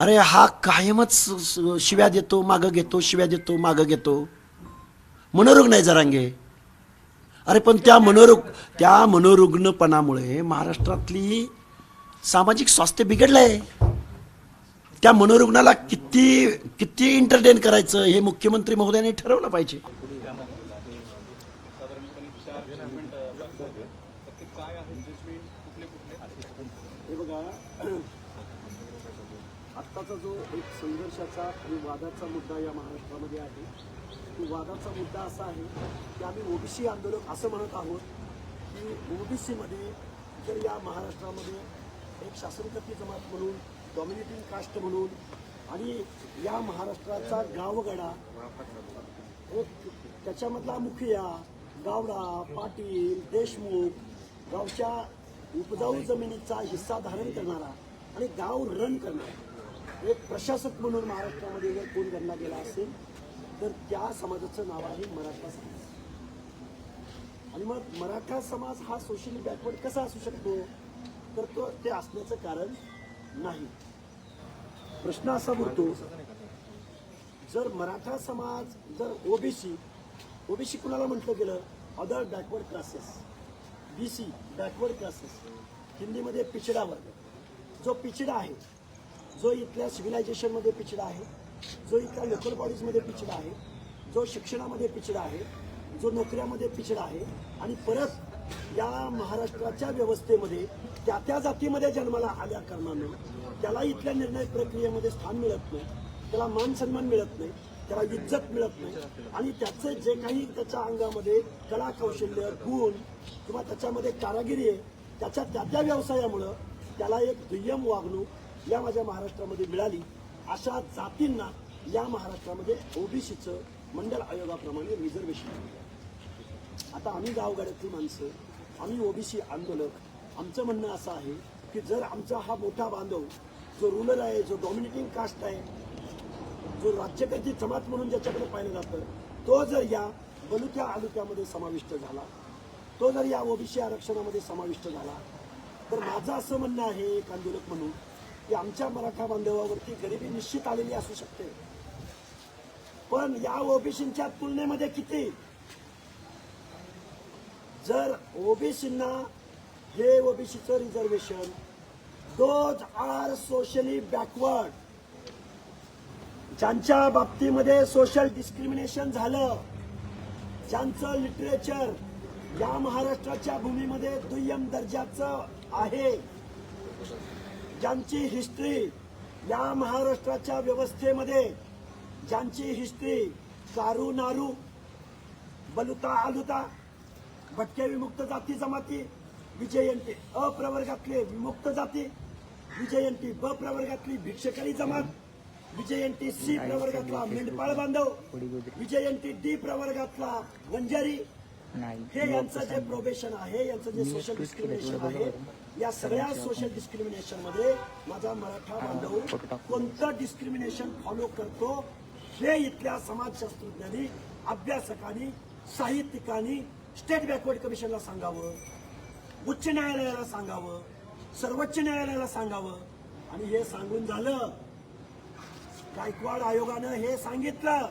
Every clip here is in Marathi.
अरे हा कायमच शिव्या देतो मागं घेतो शिव्या देतो मागं घेतो. मनोरुग्ण आहे जरांगे. अरे पण त्या मनोरुग त्या मनोरुग्णपणामुळे महाराष्ट्रातली सामाजिक स्वास्थ्य बिघडलंय. त्या मनोरुग्णाला किती किती एंटरटेन करायचं हे मुख्यमंत्री महोदयाने ठरवलं पाहिजे. बघा. आत्ताचा जो एक संघर्षाचा आणि वादाचा मुद्दा या महाराष्ट्रामध्ये आहे तो वादाचा मुद्दा असा आहे की आम्ही ओबीसी आंदोलक असं म्हणत आहोत की ओबीसीमध्ये जर या महाराष्ट्रामध्ये एक शासनकर्ती जमात म्हणून डॉमिनेटिंग कास्ट म्हणून आणि या महाराष्ट्राचा गावगडा एक त्याच्यामधला मुखिया गावडा पाटील देशमुख गावच्या उपजाऊ जमिनीचा हिस्सा धारण करणारा आणि गाव रन करणारा एक प्रशासक म्हणून महाराष्ट्रामध्ये जर कोण गणला गेला असेल तर त्या समाजाचं नाव आहे मराठा समाज. आणि मग मराठा समाज हा सोशली बॅकवर्ड कसा असू शकतो? तर तो ते असण्याचं कारण नाही. प्रश्न असा उरतो जर मराठा समाज जर ओबीसी ओबीसी कुणाला म्हटलं गेलं? Other backward classes B C backward classes हिंदीमध्ये पिछडा वर्ग. जो पिछडा आहे जो इथल्या सिव्हिलायझेशनमध्ये पिछडा आहे जो इथल्या लोकल बॉडीजमध्ये पिछडा आहे जो शिक्षणामध्ये पिछडा आहे जो नोकऱ्यामध्ये पिछडा आहे आणि परत या महाराष्ट्राच्या व्यवस्थेमध्ये त्या त्या जातीमध्ये जन्माला आल्या कारणानं त्याला इथल्या निर्णय प्रक्रियेमध्ये स्थान मिळत नाही त्याला मान सन्मान मिळत नाही त्याला इज्जत मिळत नाही आणि त्याचं जे काही त्याच्या अंगामध्ये कला कौशल्य गुण किंवा त्याच्यामध्ये कारागिरी आहे त्याच्या त्या त्या व्यवसायामुळं त्याला एक दुय्यम वागणूक या माझ्या महाराष्ट्रामध्ये मिळाली अशा जातींना या महाराष्ट्रामध्ये ओबीसीचं मंडल आयोगाप्रमाणे रिझर्वेशन आता आम्ही गावगाड्यातली माणसं आम्ही ओबीसी आंदोलक आमचं म्हणणं असं आहे की जर आमचा हा मोठा बांधव जो रुरल आहे जो डॉमिनेटिंग कास्ट आहे जो राज्यकर्ती जमात म्हणून ज्याच्याकडे पाहिलं जातं तो जर या बलुक्या आलुक्यामध्ये समाविष्ट झाला तो जर या ओबीसी आरक्षणामध्ये समाविष्ट झाला तर माझं असं म्हणणं आहे एक आंदोलक म्हणून की आमच्या मराठा बांधवावरती गरिबी निश्चित आलेली असू शकते. पण या ओबीसींच्या तुलनेमध्ये किती? जर ओबीसींना हे ओबीसीचं reservation those are socially backward ज्यांच्या बाबतीमध्ये सोशल डिस्क्रिमिनेशन झालं ज्यांचं लिटरेचर या महाराष्ट्राच्या भूमीमध्ये दुय्यम दर्जाचं आहे ज्यांची हिस्ट्री या महाराष्ट्राच्या व्यवस्थेमध्ये ज्यांची हिस्ट्री कारू नारू बलुता आलुता भटक्या विमुक्त जाती जमाती विजयंती अ प्रवर्गातले विमुक्त जाती विजयंती ब प्रवर्गातली भिक्षकरी जमात विजयंती सी प्रवर्गातला मेंढपाळ बांधव विजयंती डी प्रवर्गातला वंजारी. हे यांचं जे प्रोबेशन आहे यांचं जे सोशल डिस्क्रिमिनेशन आहे. या सगळ्या सोशल डिस्क्रिमिनेशनमध्ये माझा मराठा बांधव कोणतं डिस्क्रिमिनेशन फॉलो करतो हे इथल्या समाजशास्त्रज्ञांनी अभ्यासकांनी साहित्यिकांनी स्टेट बॅकवर्ड कमिशनला सांगावं उच्च न्यायालयाला सांगावं सर्वोच्च न्यायालयाला सांगावं. आणि हे सांगून झालं गायकवाड आयोगानं हे सांगितलं.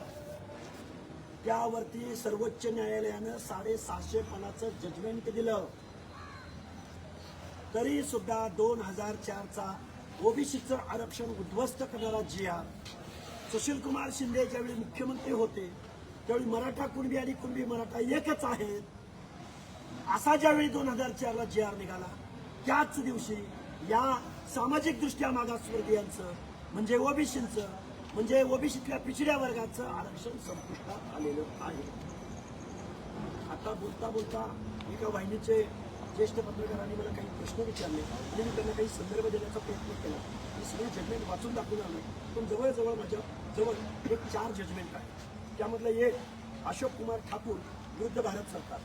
त्यावरती सर्वोच्च न्यायालयानं साडेसहाशे पानाचं जजमेंट दिलं. तरी सुद्धा दोन हजार चारचा ओबीसीचं आरक्षण उद्ध्वस्त करणारा जी आर सुशील कुमार शिंदे ज्यावेळी मुख्यमंत्री होते त्यावेळी मराठा कुणबी आणि कुणबी मराठा एकच आहेत. असा ज्यावेळी दोन हजार चारला जी आर निघाला त्याच दिवशी या सामाजिक दृष्ट्या मागासवर्गीयांचं म्हणजे ओबीसीचं म्हणजे ओबीसीतल्या पिछड्या वर्गाचं आरक्षण संपुष्टात आलेलं आहे. आता बोलता बोलता एका वाहिनीचे ज्येष्ठ पत्रकारांनी मला काही प्रश्न विचारले आणि मी त्यांना काही संदर्भ देण्याचा प्रयत्न केला. मी सगळे जजमेंट वाचून दाखवून आलो पण जवळजवळ माझ्या जवळ एक चार जजमेंट आहे त्यामधलं एक अशोक कुमार ठाकूर विरुद्ध भारत सरकार.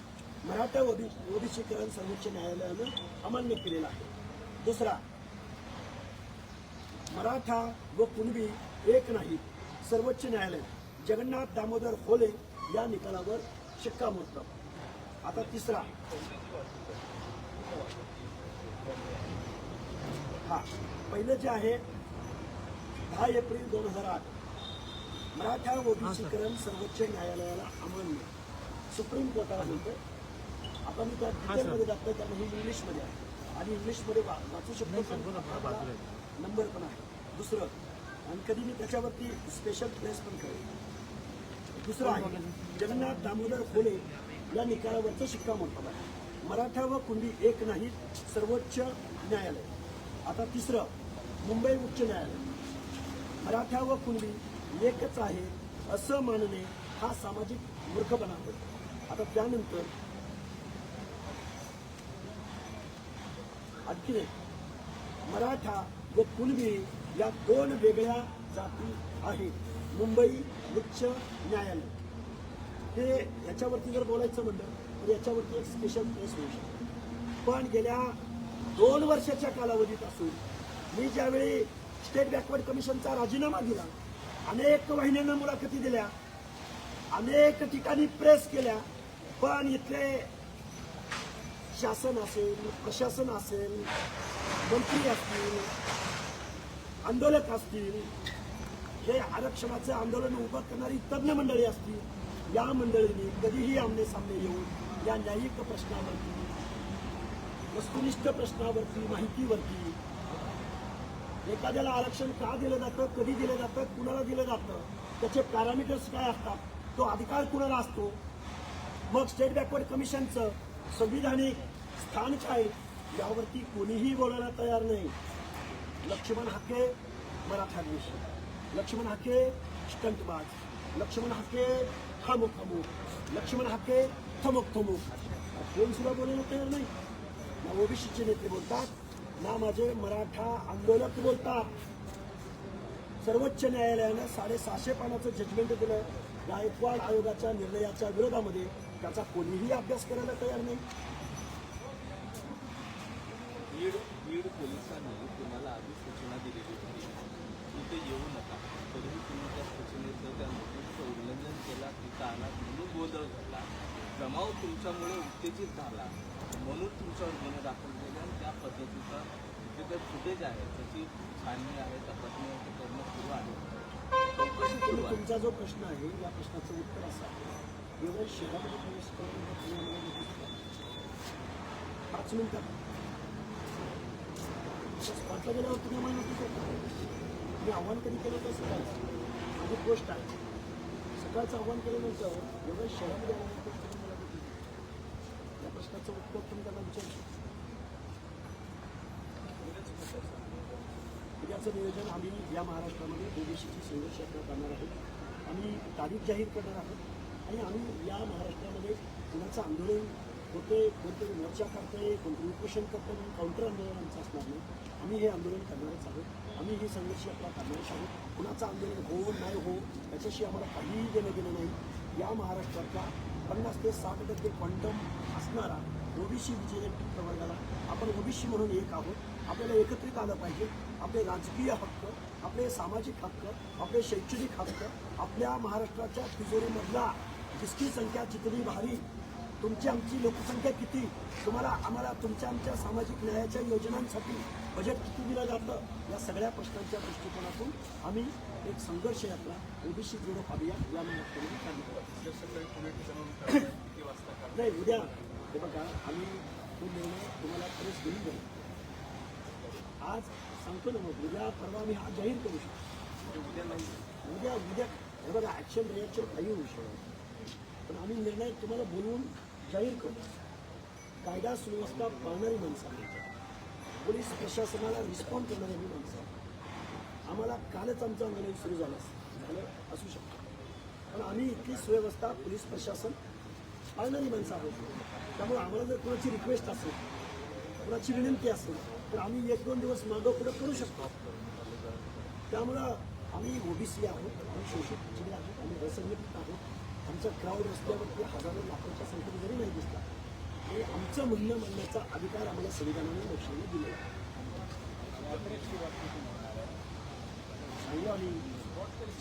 मराठा ओबी ओबीसीकरण सर्वोच्च न्यायालयानं अमान्य केलेला आहे. दुसरा मराठा व कुणबी एक नाही सर्वोच्च न्यायालय. जगन्नाथ दामोदर होले या निकालावर शिक्कामोर्तब. आता तिसरा हा पहिलं जे आहे दहा एप्रिल दोन हजार आठ मराठा ओबीसीकरण सर्वोच्च न्यायालयाला अमान्य सुप्रीम कोर्टाला बोलतोय. आता मी त्या डिटेलमध्ये जातोय कारण ही इंग्लिशमध्ये आहे. आणि इंग्लिशमध्ये वाचू शकतो नंबर पण आहे. दुसरं आणि कधी मी त्याच्यावरती स्पेशल प्लेस पण करेन. दुसरं आहे जगन्नाथ दामोदर खोले या निकालावरचं शिक्कामोर्तब आहे. मराठा व कुंडी एक नाहीत सर्वोच्च न्यायालय. आता तिसरं मुंबई उच्च न्यायालय. मराठा व कुणबी एकच आहे असं मानणे हा सामाजिक मूर्खपणा होय आता त्यानंतर आणखी मराठा व कुणबी या दोन वेगळ्या जाती आहेत मुंबई उच्च न्यायालय. हे याच्यावरती जर बोलायचं म्हणलं तर याच्यावरती एक स्पेशल केस होऊ शकते. पण गेल्या दोन वर्षाच्या कालावधीत असून मी ज्यावेळी स्टेट बॅकवर्ड कमिशनचा राजीनामा दिला अनेक वाहिन्यांना मुलाखती दिल्या अनेक ठिकाणी प्रेस केल्या पण इथले शासन असेल प्रशासन असेल मंत्री असतील आंदोलक असतील हे आरक्षणाचं आंदोलन उभं करणारी तज्ज्ञ मंडळी असतील या मंडळींनी कधीही आमने सामने येऊन या न्यायिक प्रश्नावरती वस्तुनिष्ठ प्रश्नावरती माहितीवरती. एखाद्याला आरक्षण का दिलं जातं कधी दिलं जातं कुणाला दिलं जातं त्याचे पॅरामीटर्स काय असतात तो अधिकार कुणाला असतो? मग स्टेट बॅकवर्ड कमिशनचं संविधानिक स्थान काय? यावरती कोणीही बोलायला तयार नाही. लक्ष्मण हाके मराठा द्वेषी लक्ष्मण हाके स्टंटबाज लक्ष्मण हाके थमुक थमुक लक्ष्मण हाके थमुक थमुक कोण सुद्धा बोलायला तयार नाही. ना ओबीसीचे नेते बोलतात ना माझे मराठा आंदोलक बोलतात. सर्वोच्च न्यायालयानं साडेसहाशे पानाचं जजमेंट दिलं. गायकवाड आयोगाच्या निर्णयाच्या विरोधामध्ये त्याचा कोणीही अभ्यास करायला तयार नाही. बीड बीड पोलिसांनी तुम्हाला आधी सूचना दिलेली होती. तिथे येऊ नका. तरीही तुम्ही त्या सूचनेचं त्या नोटीसचं उल्लंघन केला तिथं आलात म्हणून गोंधळ झाला. जमाव तुमच्यामुळे उत्तेजित झाला. म्हणून तुमच्यावर गुन्हे दाखल केले आणि त्या पद्धतीचा जे काही फुटेज आहे त्याची छाननी आहे तपासणी आहे ते करणं सुरू आहे. तुमचा जो प्रश्न आहे या प्रश्नाचं उत्तर असं आहे. एवढं शहरामध्ये प्रवेश करून पाच मिनिटात स्पॉटला गेल्यावर तुम्ही मला नोटीस मी आव्हान कधी केलं तर सकाळचं माझी पोस्ट आहे. सकाळचं आव्हान केल्यानंतर एवढं शहरामध्ये आल्यानंतर तुम्ही मला notice द्या. या प्रश्नाचं उत्तर तुम्ही त्यांना विचारू शकता उद्याचं नियोजन आम्ही या महाराष्ट्रामध्ये ओबीसीची संघर्ष यात्रा करणार आहोत. आम्ही तारीख जाहीर करणार आहोत. आणि आम्ही या महाराष्ट्रामध्ये कुणाचं आंदोलन होते कोणते मोर्चा करते कोणते उपोषण करते म्हणून काउंटर आंदोलन आमचं असणार नाही. आम्ही हे आंदोलन करणारच आहोत. आम्ही ही संघर्ष यात्रा करणारच आहोत. कुणाचं आंदोलन हो नाही हो याच्याशी आम्हाला काहीही देणं गेलं नाही. या महाराष्ट्रातला पन्नास ते साठ टक्के क्वांटम असणारा ओबीसी विजय प्रवर्गाला आपण ओबीसी म्हणून एक आहोत. आपल्याला एकत्रित आलं पाहिजे. आपले राजकीय हक्क आपले सामाजिक हक्क आपले शैक्षणिक हक्क आपल्या महाराष्ट्राच्या तिजोरीमधला जिसकी संख्या जितली भारी तुमची आमची लोकसंख्या किती तुम्हाला आम्हाला तुमच्या आमच्या सामाजिक न्यायाच्या योजनांसाठी बजेट किती दिलं जातं या सगळ्या प्रश्नांच्या दृष्टिकोनातून आम्ही एक संघर्ष यात्रा ओबीसी जोडो अभियान या निमित्ताने नाही उद्या हे बघा आम्ही तो निर्णय तुम्हाला खरंच घेऊन जाईल आज सांगतो ना मग उद्या परवा मी हा जाहीर करू शकतो. म्हणजे उद्या नाही. उद्या उद्या. हे बघा ॲक्शन रिॲक्शन काही होऊ शकत पण आम्ही निर्णय तुम्हाला बोलवून जाहीर करू कायदा सुव्यवस्था पाळणारी माणसं पोलीस प्रशासनाला रिस्पॉन्ड करणारी आम्ही माणसं आम्हाला कालच आमचं आंदोलन सुरू झालं झालं असू शकतं. पण आम्ही इथली सुव्यवस्था पोलीस प्रशासन पाळणारी माणसं आहोत. त्यामुळे आम्हाला जर कोणाची रिक्वेस्ट असेल कोणाची विनंती असेल तर आम्ही एक दोन दिवस मागं पुढे करू शकतो. त्यामुळं आम्ही ओबीसी आहोत आम्ही शोषित पिछले आहोत आम्ही असंघटित आहोत. आमचा क्राऊड रस्त्यावरती हजारो लाखोच्या संख्येने जरी नाही दिसला आणि आमचं म्हणणं म्हणण्याचा अधिकार आम्हाला संविधानाने लक्षाने दिलेला आहे. आम्ही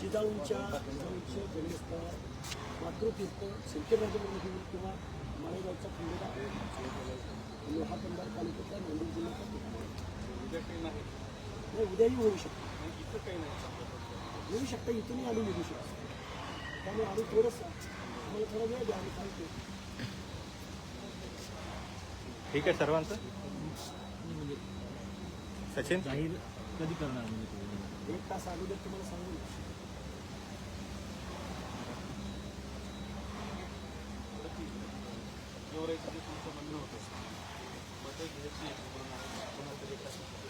जिजाऊंच्या जिजाऊंचे जन्मस्थळ मातृतीर्थ सिंकेराज किंवा माळेगावचा खंडोबा उद्या नाही उद्याही होऊ शकतो नाही, इतकं काही नाही येऊ शकता इथूनही आम्ही निघू शकतो त्यामुळे आम्ही थोडंसं आम्हाला थोडा वेळ द्या आम्ही सांगतो ठीक आहे सर्वांचं? सचिन? जाहीर कधी करणार म्हणजे एक तास अगोदर तुम्हाला सांगू. ना एवढं तुमचं म्हणणं होतं というチーム、このプレーが。